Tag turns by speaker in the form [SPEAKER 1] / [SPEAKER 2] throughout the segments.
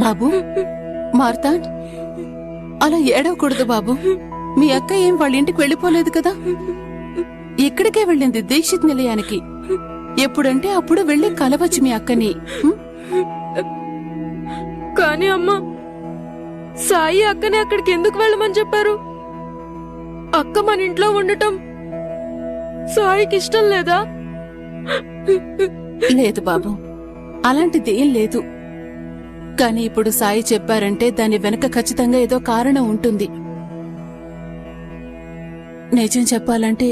[SPEAKER 1] బాబు మార్తాన్ అలా ఏడవకూడదు బాబు. మీ అక్క ఏం వాళ్ళ ఇంటికి వెళ్ళిపోలేదు కదా? ఇక్కడికే వెళ్ళింది దీక్షిత్ నిలయానికి? ఎప్పుడంటే అప్పుడు వెళ్ళి కలవచ్చు మీ అక్కని?
[SPEAKER 2] కానీ అమ్మా సాయి అక్కని అక్కడికి ఎందుకు వెళ్ళమని చెప్పారు? అక్క మన ఇంట్లో ఉండటం సాయికి ఇష్టం లేదా?
[SPEAKER 1] లేదు బాబు అలాంటిది ఏం లేదు. కానీ ఇప్పుడు సాయి చెప్పారంటే దాని వెనక ఖచ్చితంగా ఏదో కారణం ఉంటుంది. నిజం చెప్పాలంటే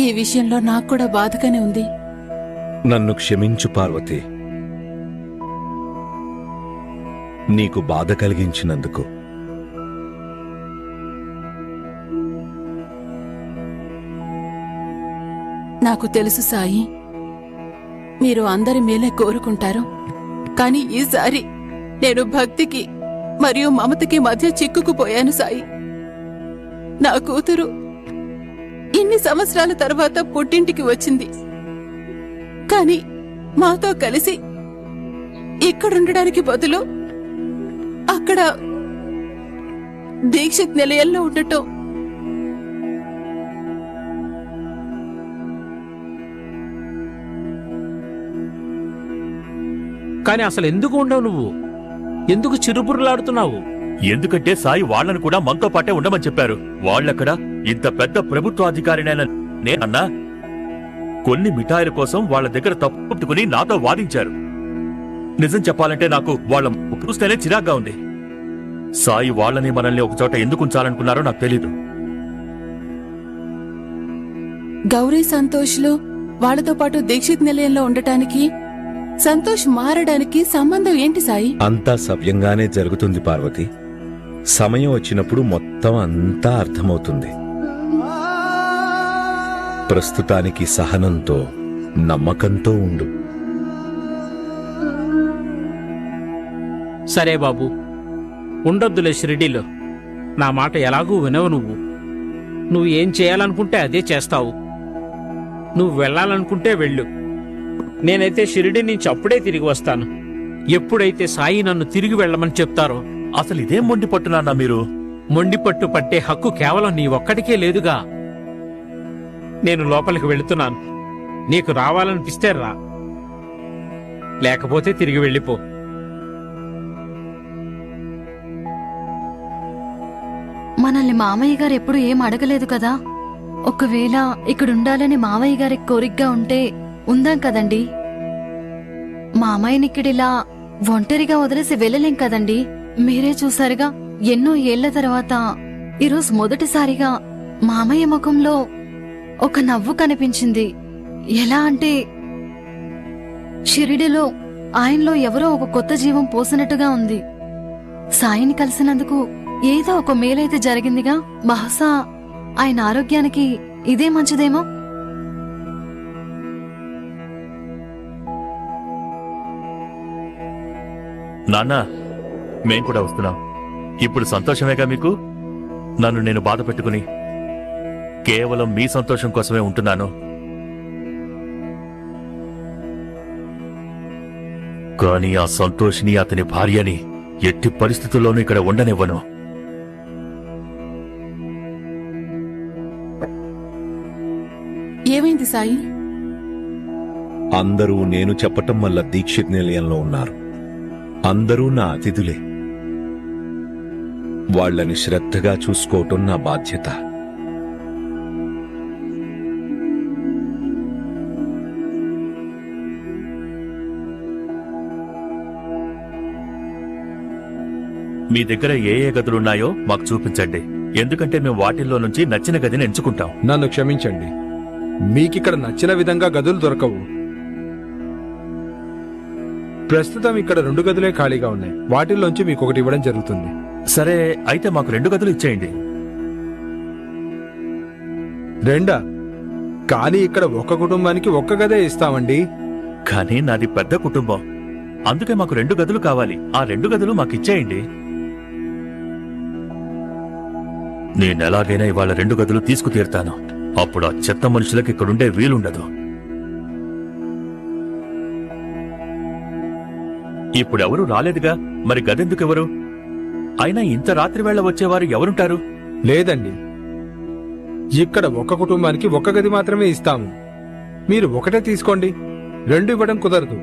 [SPEAKER 1] ఈ విషయంలో నాకు కూడా బాధగానే ఉంది.
[SPEAKER 3] నన్ను క్షమించు పార్వతి. నీకు బాధ కలిగించినందుకు.
[SPEAKER 1] నాకు తెలుసు సాయి మీరు అందరి మేలే కోరుకుంటారు. కానీ ఈసారి నేను భక్తికి మరియు మమతకి మధ్య చిక్కుకుపోయాను సాయి. నా కూతురు ఇన్ని సంవత్సరాల తర్వాత పుట్టింటికి వచ్చింది. కానీ మాతో కలిసి ఇక్కడుండడానికి బదులు అక్కడ దీక్షిత్ నిలయంలో ఉండటం
[SPEAKER 4] కానీ అసలు ఎందుకు ఉండవు నువ్వు? ఎందుకు చిరుపురులాడుతున్నావు
[SPEAKER 5] ఎందుకంటే సాయి వాళ్ళను కూడా మనతో పాటే ఉండమని చెప్పారు. వాళ్ళక్కడ ఇంత పెద్ద ప్రభుత్వాధికారినైన నేనన్నా కొన్ని మిఠాయిల కోసం వాళ్ళ దగ్గర తప్పుకుని నాతో వాదించారు. నిజం చెప్పాలంటే నాకు వాళ్ళ చూస్తేనే చిరాగ్గా ఉంది. సాయి వాళ్ళని మనల్ని ఒక చోట ఎందుకు ఉంచాలనుకున్నారో నాకు తెలీదు.
[SPEAKER 1] గౌరీ సంతోష్లు వాళ్ళతో పాటు దీక్షిత్ నిలయంలో ఉండటానికి సంతోష్ మారడానికి సంబంధం ఏంటి సాయి?
[SPEAKER 3] అంతా సవ్యంగానే జరుగుతుంది పార్వతి. సమయం వచ్చినప్పుడు మొత్తం అంతా అర్థమవుతుంది. ప్రస్తుతానికి సహనంతో నమ్మకంతో ఉండు.
[SPEAKER 4] సరే బాబు. ఉండొద్దులే షిరిడీలో. నా మాట ఎలాగూ వినవు నువ్వు. నువ్వు ఏం చేయాలనుకుంటే అదే చేస్తావు. నువ్వు వెళ్ళాలనుకుంటే వెళ్ళు. నేనైతే షిరిడి నుంచి అప్పుడే తిరిగి వస్తాను. ఎప్పుడైతే సాయి నన్ను తిరిగి వెళ్ళమని చెప్తారో
[SPEAKER 5] అసలు ఇదేం మొండి పట్టునాన్నా మీరు?
[SPEAKER 4] మొండిపట్టు పట్టే హక్కు కేవలం నీ ఒక్కడికే లేదుగా. నేను లోపలికి వెళుతున్నాను. నీకు రావాలనిపిస్తే రా. లేకపోతే తిరిగి వెళ్ళిపో.
[SPEAKER 6] మనల్ని మామయ్య గారు ఎప్పుడు ఏం అడగలేదు కదా? ఒకవేళ ఇక్కడ ఉండాలని మామయ్య గారికి కోరికగా ఉంటే ఉందాం కదండి. మామయ్యని ఇక్కడిలా ఒంటరిగా వదిలేసి వెళ్ళలేం కదండి. మీరే చూసారుగా ఎన్నో ఏళ్ళ తర్వాత ఈరోజు మొదటిసారిగా మామయ్య ముఖంలో ఒక నవ్వు కనిపించింది. ఎలా అంటే షిరిడిలో ఆయనలో ఎవరో ఒక కొత్త జీవం పోసినట్టుగా ఉంది. సాయిని కలిసినందుకు ఏదో ఒక మేలైతే జరిగిందిగా. బహుశా ఆయన ఆరోగ్యానికి ఇదే మంచిదేమో.
[SPEAKER 5] నాన్నా మేం కూడా వస్తున్నాం. ఇప్పుడు సంతోషమేగా మీకు? నన్ను నేను బాధ పెట్టుకుని కేవలం మీ సంతోషం కోసమే ఉంటున్నాను. కానీ ఆ సంతోషిని అతని భార్యని ఎట్టి పరిస్థితుల్లోనూ ఇక్కడ ఉండనివ్వను.
[SPEAKER 1] ఏమైంది సాయి?
[SPEAKER 3] అందరూ నేను చెప్పటం వల్ల దీక్షిత్ నిలయంలో ఉన్నారు. అందరూ నా అతిథులే. వాళ్ళని శ్రద్ధగా చూసుకోవటం నా బాధ్యత.
[SPEAKER 5] మీ దగ్గర ఏ ఏ గదులున్నాయో మాకు చూపించండి. ఎందుకంటే మేము వాటిల్లో నుంచి నచ్చిన గదిని ఎంచుకుంటాం.
[SPEAKER 7] నన్ను క్షమించండి. మీకిక్కడ నచ్చిన విధంగా గదులు దొరకవు. ప్రస్తుతం ఇక్కడ రెండు గదులే ఖాళీగా ఉన్నాయి. వాటిల్లోంచి మీకు ఒకటి ఇవ్వడం జరుగుతుంది.
[SPEAKER 5] సరే అయితే మాకు రెండు గదులు ఇచ్చేయండి.
[SPEAKER 7] రెండా? కానీ ఇక్కడ ఒక్క కుటుంబానికి ఒక్క గదే ఇస్తామండి.
[SPEAKER 5] కానీ నాది పెద్ద కుటుంబం. అందుకే మాకు రెండు గదులు కావాలి. ఆ రెండు గదులు మాకు ఇచ్చేయండి. నేనెలాగైనా ఇవాళ రెండు గదులు తీసుకు తీరుతాను అప్పుడు ఆ చెత్త మనుషులకి ఇక్కడుండే వీలుండదు. ఇప్పుడెవరూ రాలేదుగా. మరి గదెందుకెవరు? అయినా ఇంత రాత్రి వేళ వచ్చేవారు ఎవరుంటారు?
[SPEAKER 7] లేదండి. ఇక్కడ ఒక కుటుంబానికి ఒక్క గది మాత్రమే ఇస్తాము. మీరు ఒకటే తీసుకోండి. రెండు ఇవ్వడం కుదరదు.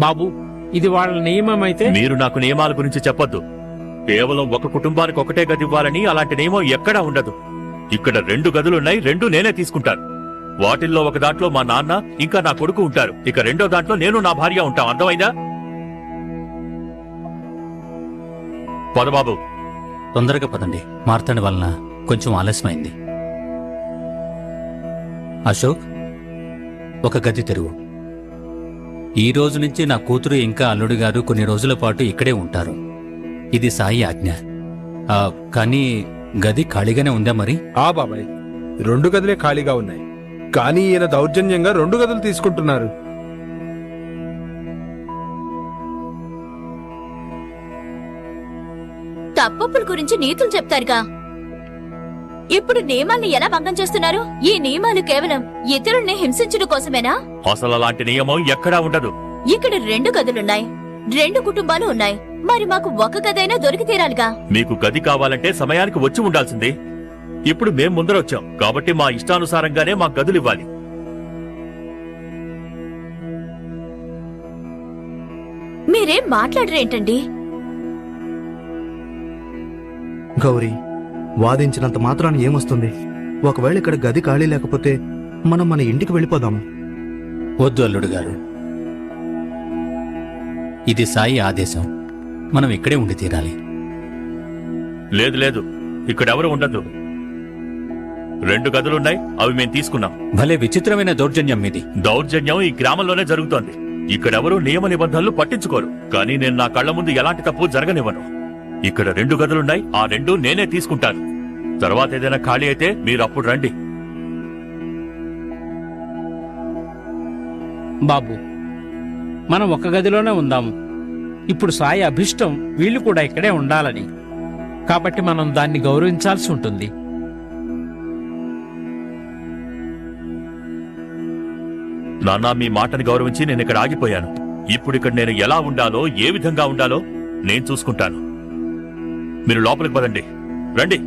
[SPEAKER 4] బాబు ఇది వాళ్ళ నియమం అయితే
[SPEAKER 5] మీరు నాకు నియమాల గురించి చెప్పొద్దు. కేవలం ఒక కుటుంబానికి ఒకటే గది ఇవ్వాలని అలాంటి నియమం ఎక్కడా ఉండదు. ఇక్కడ రెండు గదులున్నాయి రెండు నేనే తీసుకుంటాను. వాటిల్లో ఒక దాంట్లో మా నాన్న ఇంకా నా కొడుకు ఉంటారు. ఇక రెండో దాంట్లో నేను నా భార్య ఉంటాం. అర్థమైందా? పదబాబు.
[SPEAKER 8] తొందరగా పదండి. మార్తాండ వలన కొంచెం ఆలస్యమైంది. అశోక్ ఒక గది తెరువు. ఈ రోజు నుంచి నా కూతురు ఇంకా అల్లుడు గారు కొన్ని రోజుల పాటు ఇక్కడే ఉంటారు. ఇది సాయి ఆజ్ఞ. ఆ, కానీ గది ఖాళీగానే ఉందా మరి?
[SPEAKER 7] ఆ బాబాయ్ రెండు గదులే ఖాళీగా ఉన్నాయి. కానీ ఈయన దౌర్జన్యంగా రెండు గదులు తీసుకుంటున్నారు.
[SPEAKER 9] తప్పప్పుల గురించి నీతులు చెప్తారుగా. ఇప్పుడు నియమాల్ని ఎలా భంగం చేస్తున్నారు? ఈ నియమాలు కేవలం ఇతరుల్ని హింసించడం కోసమేనా?
[SPEAKER 5] అసలు అలాంటి నియమం ఎక్కడా ఉండదు.
[SPEAKER 9] ఇక్కడ రెండు గదులున్నాయి. రెండు కుటుంబాలు ఉన్నాయి. మరి మాకు ఒక గదైనా దొరికి తీరాలిగా
[SPEAKER 5] మీకు గది కావాలంటే సమయానికి వచ్చి ఉండాల్సింది. ఇప్పుడు మేం ముందరొచ్చాం. కాబట్టి మా ఇష్టానుసారంగానే మా గదులు ఇవ్వాలి.
[SPEAKER 9] మీరేం మాట్లాడరేంటండి?
[SPEAKER 10] గౌరీ వాదించినంత మాత్రాన ఏమొస్తుంది? ఒకవేళ ఇక్కడ గది ఖాళీ లేకపోతే మనం మన ఇంటికి వెళ్ళిపోదాం.
[SPEAKER 8] వద్దు అల్లుడు గారు. ఇది సాయి ఆదేశం. మనం ఇక్కడే ఉండి తీరాలి.
[SPEAKER 5] లేదు లేదు. ఇక్కడెవరు ఉండద్దు. రెండు గదులున్నాయి అవి మేము తీసుకున్నాం.
[SPEAKER 8] భలే విచిత్రమైన దౌర్జన్యం మీది.
[SPEAKER 5] దౌర్జన్యం ఈ గ్రామంలోనే జరుగుతోంది. ఇక్కడెవరూ నియమ నిబంధనలు పట్టించుకోరు. కానీ నేను నా కళ్ళ ముందు ఎలాంటి తప్పు జరగనివ్వను. ఇక్కడ రెండు గదులున్నాయి ఆ రెండు నేనే తీసుకుంటాను. తర్వాత ఏదైనా ఖాళీ అయితే మీరు అప్పుడు రండి.
[SPEAKER 4] బాబు మనం ఒక గదిలోనే ఉందాము ఇప్పుడు సాయి అభిష్టం వీళ్ళు కూడా ఇక్కడే ఉండాలని. కాబట్టి మనం దాన్ని గౌరవించాల్సి ఉంటుంది.
[SPEAKER 5] నాన్న మీ మాటని గౌరవించి నేను ఇక్కడ ఆగిపోయాను. ఇప్పుడు ఇక్కడ నేను ఎలా ఉండాలో ఏ విధంగా ఉండాలో నేను చూసుకుంటాను. మీరు లోపలికి పదండి. రండి.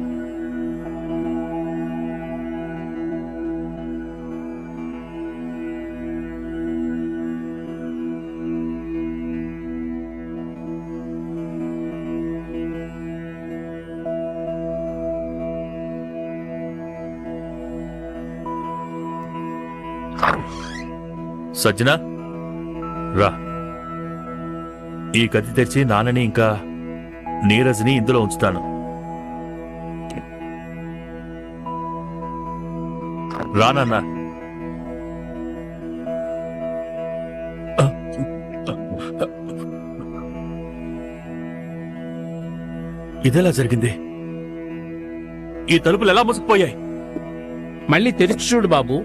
[SPEAKER 5] సజ్జన రా. ఈ గది తెరిచి నాన్నని ఇంకా నీరజ్ని ఇందులో ఉంచుతాను. రానన్నా ఇదెలా జరిగింది? ఈ తలుపులు ఎలా మూసుకుపోయాయి?
[SPEAKER 4] మళ్ళీ తెరిచి చూడు బాబు.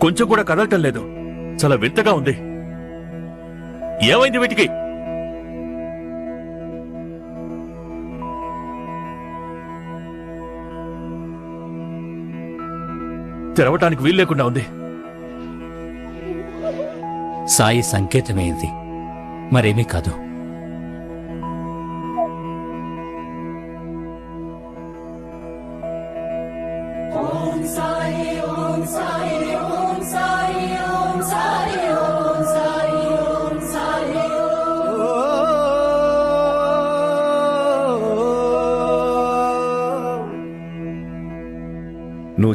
[SPEAKER 5] కొంచెం కూడా కదలటం లేదు. చాలా వింతగా ఉంది. ఏమైంది వీటికి? తెరవటానికి వీలు లేకుండా ఉంది.
[SPEAKER 8] సాయి సంకేతమేంది. మరేమీ కాదు.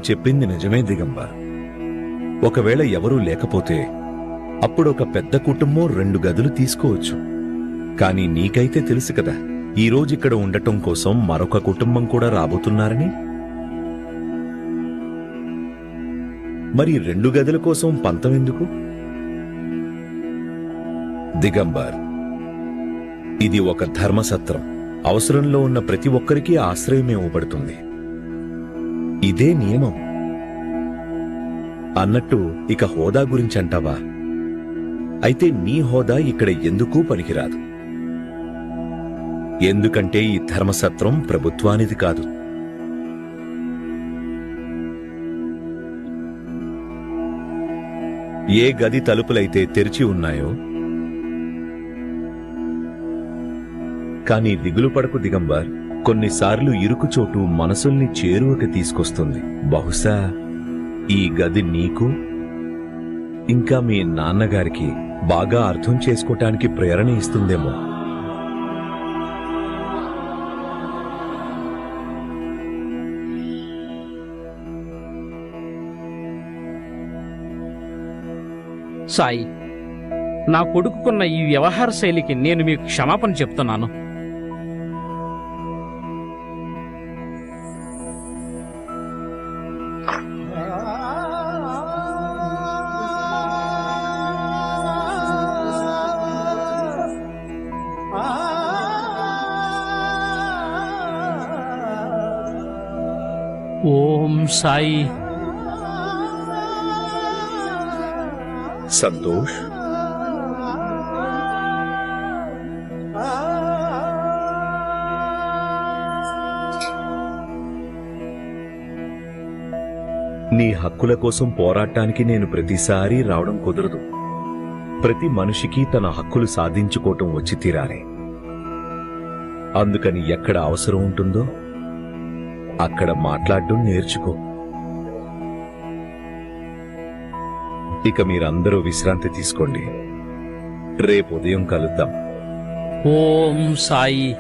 [SPEAKER 3] నువ్వు చెప్పింది నిజమే దిగంబర్ ఒకవేళ ఎవరూ లేకపోతే అప్పుడు ఒక పెద్ద కుటుంబం రెండు గదులు తీసుకోవచ్చు. కానీ నీకైతే తెలుసు కదా ఈ రోజు ఇక్కడ ఉండటం కోసం మరొక కుటుంబం కూడా రాబోతున్నారని? మరి రెండు గదుల కోసం పంతం ఎందుకు? దిగంబర్ ఇది ఒక ధర్మసత్రం. అవసరంలో ఉన్న ప్రతి ఒక్కరికి ఆశ్రయం ఇవ్వబడుతుంది. ఇదే నియమం. అన్నట్టు ఇక హోదా గురించి అంటావా అయితే నీ హోదా ఇక్కడ ఎందుకు పనికిరాదు. ఎందుకంటే ఈ ధర్మసత్రం ప్రభుత్వానిది కాదు. ఏ గది తలుపులైతే తెరిచి ఉన్నాయో కానీ దిగులు పడకు దిగంబార్. కొన్నిసార్లు ఇరుకు చోటు మనసుల్ని చేరువకి తీసుకొస్తుంది. బహుశా ఈ గది నీకు ఇంకా మీ నాన్నగారికి బాగా అర్థం చేసుకోటానికి ప్రేరణ ఇస్తుందేమో.
[SPEAKER 4] సాయి నా కొడుకుకున్న ఈ వ్యవహార శైలికి నేను మీకు క్షమాపణ చెప్తున్నాను. ఓం సాయి.
[SPEAKER 3] సంతోష్? నీ హక్కుల కోసం పోరాటానికి నేను ప్రతిసారి రావడం కుదరదు. ప్రతి మనిషికి తన హక్కులు సాధించుకోవటం వచ్చి తీరాలి. అందుకని ఎక్కడ అవసరం ఉంటుందో అక్కడ మాట్లాడడం నేర్చుకో. ఇక మీరందరూ విశ్రాంతి తీసుకోండి. రేపు ఉదయం కలుద్దాం.
[SPEAKER 4] ఓం సాయి.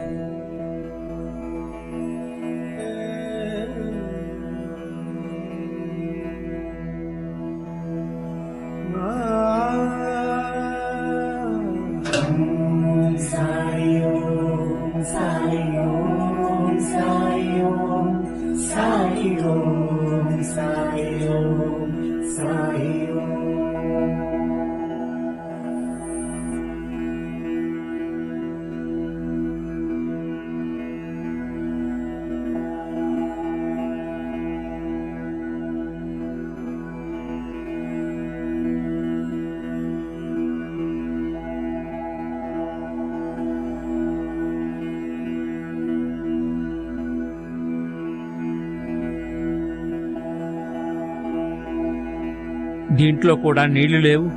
[SPEAKER 4] దీంట్లో కూడా నీళ్ళు లేవు.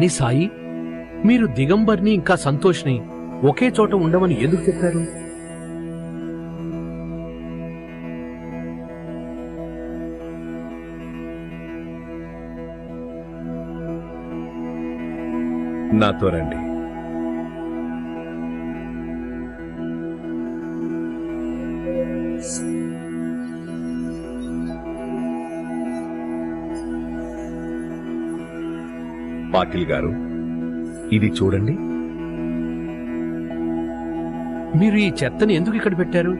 [SPEAKER 11] కానీ సాయి మీరు దిగంబర్ని ఇంకా సంతోష్ని ఒకే చోట ఉండమని ఎందుకు చెప్పారు?
[SPEAKER 3] నాతో రండి. పాటిల్ గారు. ఇది చూడండి.
[SPEAKER 11] మీరు ఈ చెత్తని ఎందుకు ఇక్కడ పెట్టారు?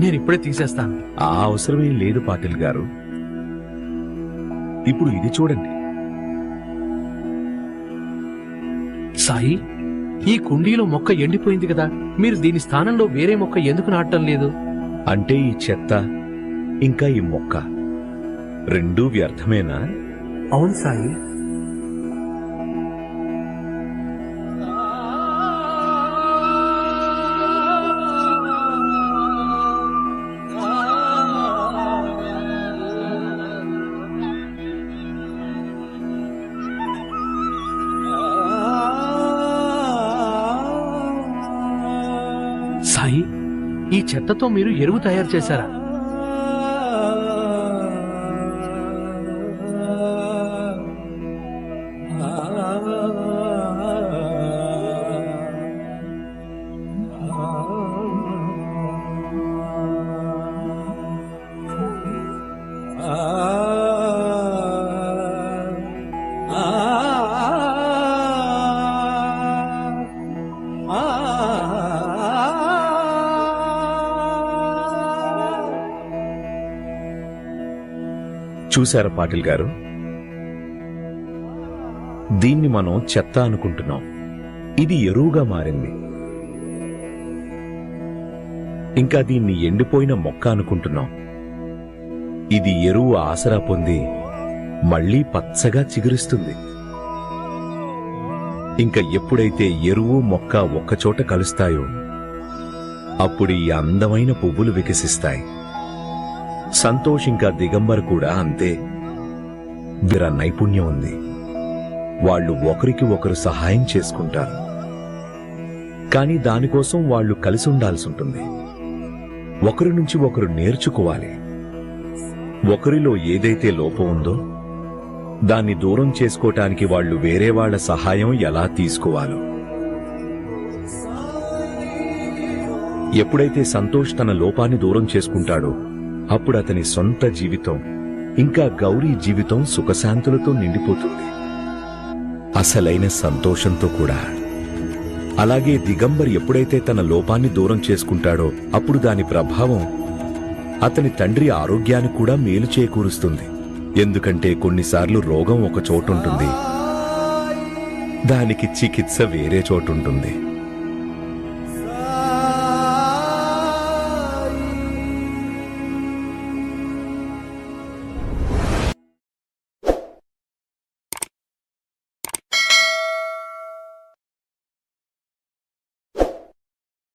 [SPEAKER 11] నేను ఇప్పుడే తీసేస్తాను.
[SPEAKER 3] ఆ అవసరమేం లేదు పాటిల్ గారు. ఇప్పుడు ఇది చూడండి.
[SPEAKER 11] సాయి ఈ కుండీలో మొక్క ఎండిపోయింది కదా. మీరు దీని స్థానంలో వేరే మొక్క ఎందుకు నాటడం లేదు?
[SPEAKER 3] అంటే ఈ చెత్త ఇంకా ఈ మొక్క రెండూ వ్యర్థమేనా?
[SPEAKER 11] అవును సాయి సాయి. చెత్తతో మీరు ఎరువు తయారు చేశారా?
[SPEAKER 3] చూశారా పాటిల్ గారు? దీన్ని మనం చెత్త అనుకుంటున్నాం. ఇది ఎరువుగా మారింది. ఇంకా దీన్ని ఎండిపోయిన మొక్క అనుకుంటున్నాం. ఇది ఎరువు ఆసరా పొంది మళ్ళీ పచ్చగా చిగురిస్తుంది. ఇంకా ఎప్పుడైతే ఎరువు మొక్క ఒక్కచోట కలుస్తాయో అప్పుడు ఈ అందమైన పువ్వులు వికసిస్తాయి. సంతోష్ ఇంకా దిగంబర్ కూడా అంతే. వీర నైపుణ్యం ఉంది. వాళ్ళు ఒకరికి ఒకరు సహాయం చేసుకుంటారు. కానీ దానికోసం వాళ్ళు కలిసి ఉండాల్సి ఉంటుంది. ఒకరి నుంచి ఒకరు నేర్చుకోవాలి. ఒకరిలో ఏదైతే లోపం ఉందో దాన్ని దూరం చేసుకోటానికి వాళ్ళు వేరే వాళ్ళ సహాయం ఎలా తీసుకోవాలో. ఎప్పుడైతే సంతోష్ తన లోపాన్ని దూరం చేసుకుంటాడో అప్పుడు అతని సొంత జీవితం ఇంకా గౌరీ జీవితం సుఖశాంతులతో నిండిపోతుంది. అసలైన సంతోషంతో కూడా. అలాగే దిగంబర్ ఎప్పుడైతే తన లోపాన్ని దూరం చేసుకుంటాడో అప్పుడు దాని ప్రభావం అతని తండ్రి ఆరోగ్యానికి కూడా మేలు చేకూరుస్తుంది. ఎందుకంటే కొన్నిసార్లు రోగం ఒక చోటుంటుంది. దానికి చికిత్స వేరే చోటుంటుంది.